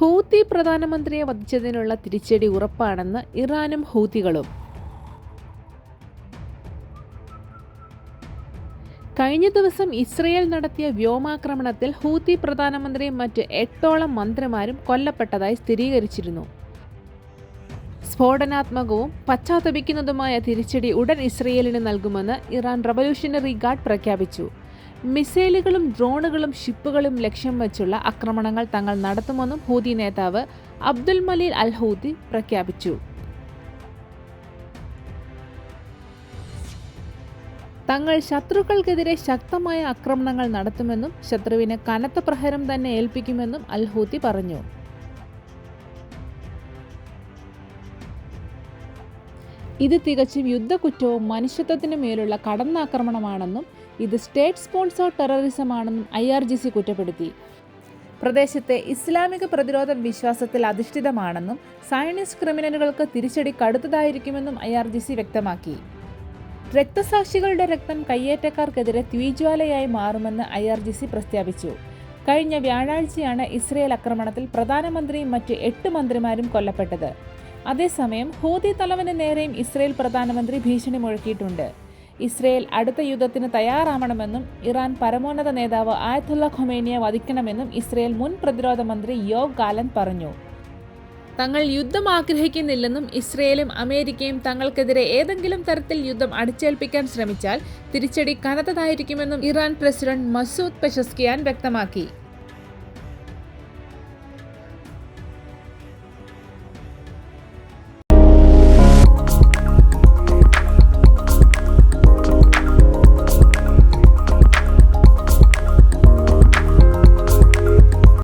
Houthi പ്രധാനമന്ത്രിയെ വധിച്ചതിനുള്ള തിരിച്ചടി ഉറപ്പാണെന്ന് ഇറാനും ഹൂത്തികളും. കഴിഞ്ഞ ദിവസം ഇസ്രയേൽ നടത്തിയ വ്യോമാക്രമണത്തിൽ ഹൂത്തി പ്രധാനമന്ത്രിയും മറ്റ് എട്ടോളം മന്ത്രിമാരും കൊല്ലപ്പെട്ടതായി സ്ഥിരീകരിച്ചിരുന്നു. സ്ഫോടനാത്മകവും പശ്ചാത്തപിക്കുന്നതുമായ തിരിച്ചടി ഉടൻ ഇസ്രയേലിന് നൽകുമെന്ന് ഇറാൻ റവല്യൂഷണറി ഗാർഡ് പ്രഖ്യാപിച്ചു. മിസൈലുകളും ഡ്രോണുകളും ഷിപ്പുകളും ലക്ഷ്യം വച്ചുള്ള ആക്രമണങ്ങൾ തങ്ങൾ നടത്തുമെന്നും ഹൂതി നേതാവ് അബ്ദുൽ മലീൽ അൽ ഹൂതി പ്രഖ്യാപിച്ചു. തങ്ങൾ ശത്രുക്കൾക്കെതിരെ ശക്തമായ ആക്രമണങ്ങൾ നടത്തുമെന്നും ശത്രുവിന് കനത്ത പ്രഹരം തന്നെ ഏൽപ്പിക്കുമെന്നും അൽഹൂത്തി ഹൂതി പറഞ്ഞു. ഇത് തികച്ചും യുദ്ധക്കുറ്റവും മനുഷ്യത്വത്തിനു മേലുള്ള കടന്നാക്രമണമാണെന്നും ഇത് സ്റ്റേറ്റ് സ്പോൺസേർഡ് ടെററിസമാണെന്നും ഐ ആർ ജി സി കുറ്റപ്പെടുത്തി. പ്രദേശത്തെ ഇസ്ലാമിക പ്രതിരോധ വിശ്വാസത്തിൽ അധിഷ്ഠിതമാണെന്നും സയനിസ്റ്റ് ക്രിമിനലുകൾക്ക് തിരിച്ചടി കടുത്തതായിരിക്കുമെന്നും ഐ ആർ ജി സി വ്യക്തമാക്കി. രക്തസാക്ഷികളുടെ രക്തം കയ്യേറ്റക്കാർക്കെതിരെ തീജ്വാലയായി മാറുമെന്ന് ഐ ആർ ജി സി പ്രസ്താവിച്ചു. കഴിഞ്ഞ വ്യാഴാഴ്ചയാണ് ഇസ്രയേൽ ആക്രമണത്തിൽ പ്രധാനമന്ത്രിയും മറ്റ് എട്ട് മന്ത്രിമാരും കൊല്ലപ്പെട്ടത്. അതേസമയം ഹൂതി തലവന് നേരെയും ഇസ്രയേൽ പ്രധാനമന്ത്രി ഭീഷണി മുഴക്കിയിട്ടുണ്ട് ഇസ്രയേൽ അടുത്ത യുദ്ധത്തിന് തയ്യാറാവണമെന്നും ഇറാൻ പരമോന്നത നേതാവ് ആയത്തുള്ള ഖൊമേനിയെ വധിക്കണമെന്നും ഇസ്രയേൽ മുൻ പ്രതിരോധ മന്ത്രി യോഗ് ഗാലൻ പറഞ്ഞു. തങ്ങൾ യുദ്ധം ആഗ്രഹിക്കുന്നില്ലെന്നും ഇസ്രയേലും അമേരിക്കയും തങ്ങൾക്കെതിരെ ഏതെങ്കിലും തരത്തിൽ യുദ്ധം അടിച്ചേൽപ്പിക്കാൻ ശ്രമിച്ചാൽ തിരിച്ചടി കനത്തതായിരിക്കുമെന്നും ഇറാൻ പ്രസിഡന്റ് മസൂദ് പെഷസ്കിയാൻ വ്യക്തമാക്കി.